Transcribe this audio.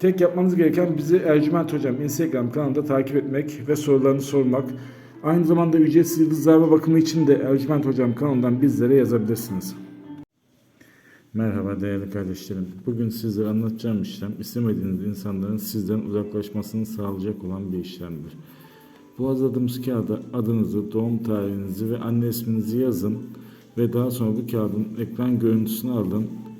Tek yapmanız gereken bizi Ercüment Hocam Instagram kanalında takip etmek ve sorularını sormak. Aynı zamanda ücretsiz yıldızlarla bakımı için de Ercüment Hocam kanalından bizlere yazabilirsiniz. Merhaba değerli kardeşlerim. Bugün sizlere anlatacağım işlem istemediğiniz insanların sizden uzaklaşmasını sağlayacak olan bir işlemdir. Bu hazırladığımız kağıda adınızı, doğum tarihinizi ve anne isminizi yazın ve daha sonra bu kağıdın ekran görüntüsünü alın,